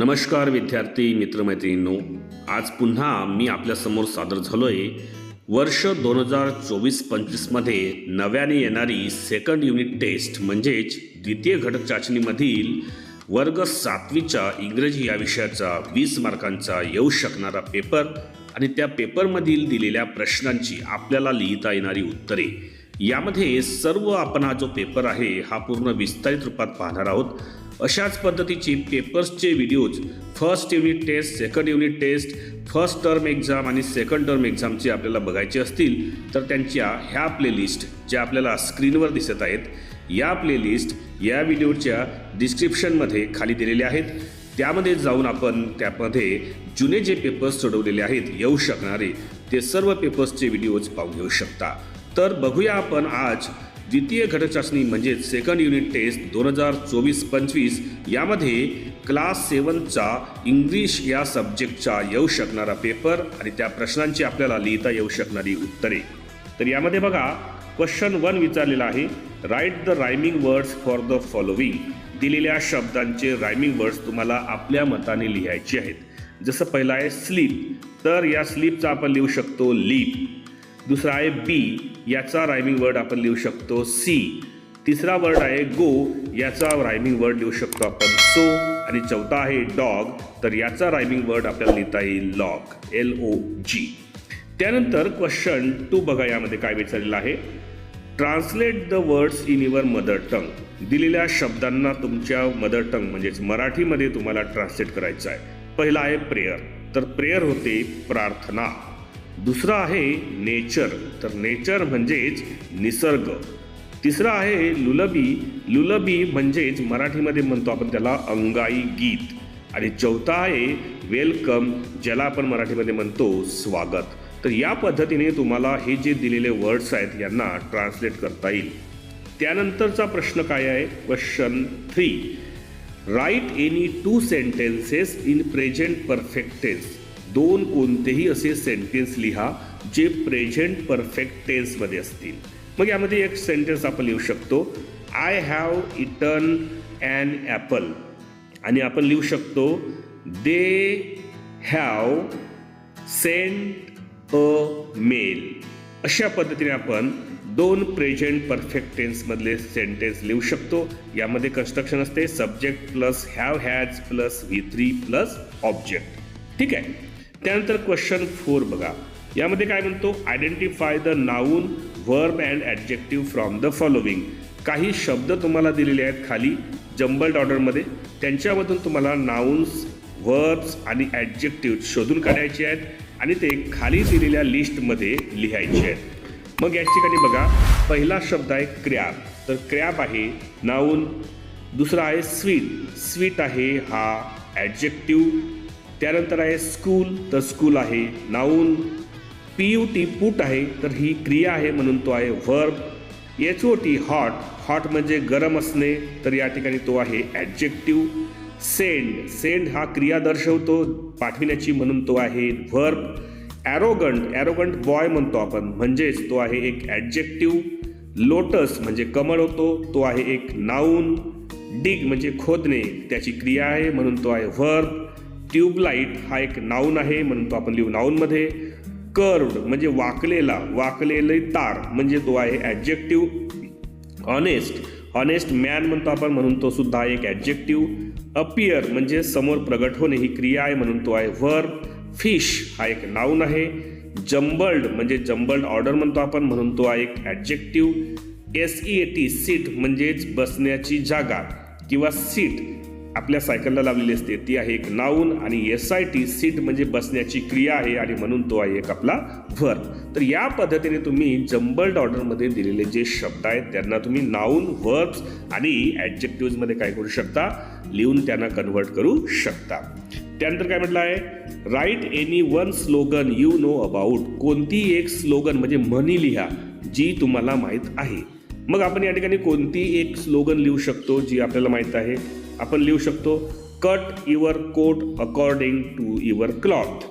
नमस्कार विद्यार्थी मित्रमैत्रिणींनो. आज पुन्हा मी आपल्यासमोर सादर झालो आहे वर्ष दोन हजार चोवीस पंचवीसमध्ये नव्याने येणारी सेकंड युनिट टेस्ट म्हणजेच द्वितीय घटक चाचणीमधील वर्ग सातवीच्या इंग्रजी या विषयाचा वीस मार्कांचा येऊ शकणारा पेपर आणि त्या पेपरमधील दिलेल्या प्रश्नांची आपल्याला लिहिता येणारी उत्तरे. यामध्ये सर्व आपण हा जो पेपर आहे हा पूर्ण विस्तारित रूपात पाहणार आहोत. अशाच पद्धतीची पेपर्सचे videos first unit test second unit test first term exam आणि सेकंड टर्म एक्झामचे आपल्याला बघायचे असतील तर त्यांच्या ह्या प्लेलिस्ट ज्या आपल्याला स्क्रीनवर दिसत आहेत या प्लेलिस्ट या व्हिडिओच्या डिस्क्रिप्शनमध्ये खाली दिलेल्या आहेत. त्यामध्ये जाऊन आपण त्यामध्ये जुने जे पेपर्स सोडवलेले आहेत येऊ शकणारे ते सर्व पेपर्सचे व्हिडिओज पाहून घेऊ शकता. तर बघूया आपण आज द्वितीय घटचाचणी म्हणजेच सेकंड युनिट टेस्ट दोन हजार चोवीस पंचवीस यामध्ये क्लास सेवनचा इंग्लिश या सब्जेक्टचा येऊ शकणारा पेपर आणि त्या प्रश्नांची आपल्याला लिहिता येऊ शकणारी उत्तरे. तर यामध्ये बघा क्वेश्चन वन विचारलेला आहे write the rhyming words for the following दिलेल्या शब्दांचे रायमिंग वर्ड्स तुम्हाला आपल्या मताने लिहायचे आहेत. जसं पहिलं आहे स्लीप तर या स्लीपचा आपण लिहू शकतो लीप दुसरा आहे बी याचा रायमिंग वर्ड आपण लिहू शकतो सी तिसरा वर्ड आहे गो याचा रायमिंग वर्ड लिहू शकतो आपण सो आणि चौथा आहे डॉग तर याचा रायमिंग वर्ड आपल्याला लिहिता येईल लॉग एल ओ जी त्यानंतर क्वेश्चन टू बघा यामध्ये काय विचारलेलं आहे. Translate the words in your mother tongue दिलेल्या शब्दांना तुमच्या मदर टंग म्हणजेच मराठीमध्ये तुम्हाला ट्रान्सलेट करायचं आहे. पहिला आहे प्रेयर तर प्रेयर होते प्रार्थना. दुसरा आहे नेचर. तर नेचर म्हणजेच निसर्ग. तिसरा आहे लुलबी. लुलबी म्हणजेच मराठीमध्ये म्हणतो आपण त्याला अंगाई गीत. आणि चौथा आहे वेलकम ज्याला आपण मराठीमध्ये म्हणतो स्वागत. तर या पद्धतीने तुम्हाला हे जे दिलेले वर्ड्स आहेत यांना ट्रान्सलेट करता येईल. त्यानंतरचा प्रश्न काय आहे? Question three write any two sentences in present perfect tense दोन कोणतेही असे सेंटेन्स लिहा जे प्रेझेंट परफेक्ट टेन्समध्ये असतील. मग यामध्ये एक सेंटेन्स आपण लिहू शकतो. I have eaten and apple आणि आपण लिहू शकतो they have sent a mail अशा पद्धतीने आपण दोन प्रेझेंट परफेक्ट टेन्समधले सेंटेन्स लिहू शकतो. यामध्ये कन्स्ट्रक्शन असते subject plus have has plus V three plus object ठीक आहे? त्यानंतर क्वेश्चन फोर बघा. यामध्ये काय म्हणतो? Identify the noun verb and adjective from the following काही शब्द तुम्हाला दिलेले आहेत खाली जंबल्ड ऑर्डरमध्ये त्यांच्यामधून तुम्हाला नाऊन्स व्हर्ब्स आणि ॲडजेक्टिव्ह शोधून काढायचे आहेत आणि ते खाली दिलेल्या लिस्टमध्ये लिहायचे आहेत. मग या ठिकाणी बघा पहिला शब्द आहे क्रॅप तर क्रॅप आहे नाऊन दुसरा आहे स्वीट स्वीट आहे हा ॲडजेक्टिव्ह त्यानंतर आहे स्कूल तर स्कूल आहे noun. P U T put आहे तर ही क्रिया आहे म्हणून तो आहे verb H O T hot hot म्हणजे गरम असणे तर या ठिकाणी तो आहे ॲडजेक्टिव्ह सेंड सेंड हा क्रिया दर्शवतो पाठविण्याची म्हणून तो आहे व्हर्ब ॲरोगंट ॲरोगंट बॉय म्हणतो आपण म्हणजेच तो आहे एक ॲडजेक्टिव्ह लोटस म्हणजे कमळ होतो तो आहे एक नाऊन. डिग म्हणजे खोदणे त्याची क्रिया आहे म्हणून तो आहे व्हर्ब ट्यूबलाईट हा एक नाऊन आहे म्हणून तो आपण लिहू. नाऊनमध्ये कर्ड म्हणजे वाकलेला वाकलेले तार म्हणजे तो आहे ॲडजेक्टिव्ह ऑनेस्ट ऑनेस्ट मॅन म्हणतो आपण म्हणून तो सुद्धा एक ॲडजेक्टिव्ह अपियर म्हणजे समोर प्रगट होणे ही क्रिया आहे म्हणून तो आहे वर फिश हा एक नाऊन आहे. जंबल्ड म्हणजे जंबल्ड ऑर्डर म्हणतो आपण म्हणून तो आहे एक adjective S E A T seat म्हणजेच बसण्याची जागा किंवा सीट आपल्या सायकलला लावलेली असते. ती आहे एक नाऊन आणि एस आय टी सीट म्हणजे बसण्याची क्रिया आहे आणि म्हणून तो आहे एक आपला व्हर तर या पद्धतीने तुम्ही जंबल्ड ऑर्डरमध्ये दिलेले जे शब्द आहेत त्यांना तुम्ही नाऊन व्हर्ब्स आणि ॲडजेक्टिव्हमध्ये काय करू शकता? लिहून त्यांना कन्व्हर्ट करू शकता. त्यानंतर काय म्हटलं आहे? Write any one slogan you know about कोणती एक स्लोगन म्हणजे म्हणी लिहा जी तुम्हाला माहीत आहे. मग आपण या ठिकाणी कोणती एक स्लोगन लिहू शकतो जी आपल्याला माहीत आहे? आपण लिहू शकतो cut your coat according to your cloth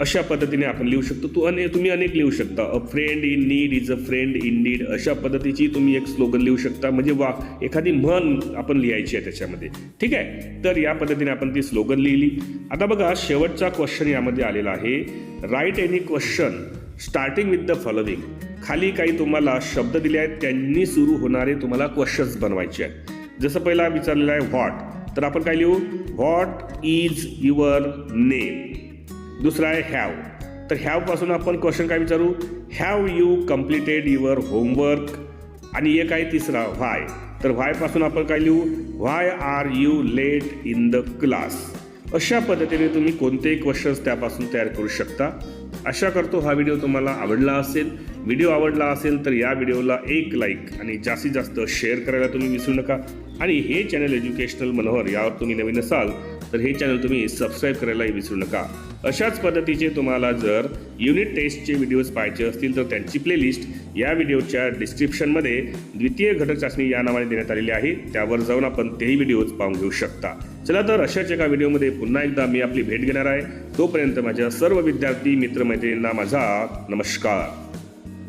अशा पद्धतीने आपण लिहू शकतो. तू अने तुम्ही अनेक लिहू शकता. A friend in need is a friend in need अशा पद्धतीची तुम्ही एक स्लोगन लिहू शकता. म्हणजे वा एखादी म्हण आपण लिहायची आहे त्याच्यामध्ये. ठीक आहे? तर या पद्धतीने आपण ती स्लोगन लिहिली. आता बघा शेवटचा क्वेश्चन यामध्ये आलेला आहे. Write any question starting with the following खाली काही तुम्हाला शब्द दिले आहेत. त्यांनी सुरू होणारे तुम्हाला क्वेश्चन्स बनवायचे आहेत. जसं पहिला विचारलेला आहे व्हॉट तर आपण काय लिहू? What is your name. दुसरा आहे हॅव. तर हॅवपासून आपण क्वेश्चन काय विचारू? Have you completed your homework? आणि एक आहे तिसरा व्हाय. तर व्हायपासून आपण काय लिहू? Why are you late in the class? अशा पद्धतीने तुम्ही कोणतेही क्वेश्चन्स त्यापासून तयार करू शकता. आशा करतो हा व्हिडिओ तुम्हाला आवडला असेल. व्हिडिओ आवडला असेल तर या व्हिडिओला एक लाईक आणि जास्तीत जास्त शेअर करायला तुम्ही विसरू नका. आणि हे चॅनल एज्युकेशनल मनोहर यावर तुम्ही नवीन असाल तर हे चॅनल तुम्ही सबस्क्राईब करायलाही विसरू नका. अशाच पद्धतीचे तुम्हाला जर युनिट टेस्टचे व्हिडिओज पाहायचे असतील तर त्यांची प्लेलिस्ट या व्हिडिओच्या डिस्क्रिप्शनमध्ये द्वितीय घटक चाचणी या नावाने देण्यात आलेली आहे. त्यावर जाऊन आपण तेही व्हिडिओज पाहून घेऊ शकता. चला तर अशाच एका व्हिडिओमध्ये पुन्हा एकदा मी आपली भेट घेणार आहे. तोपर्यंत माझ्या सर्व विद्यार्थी मित्रमैत्रिणींना माझा नमस्कार.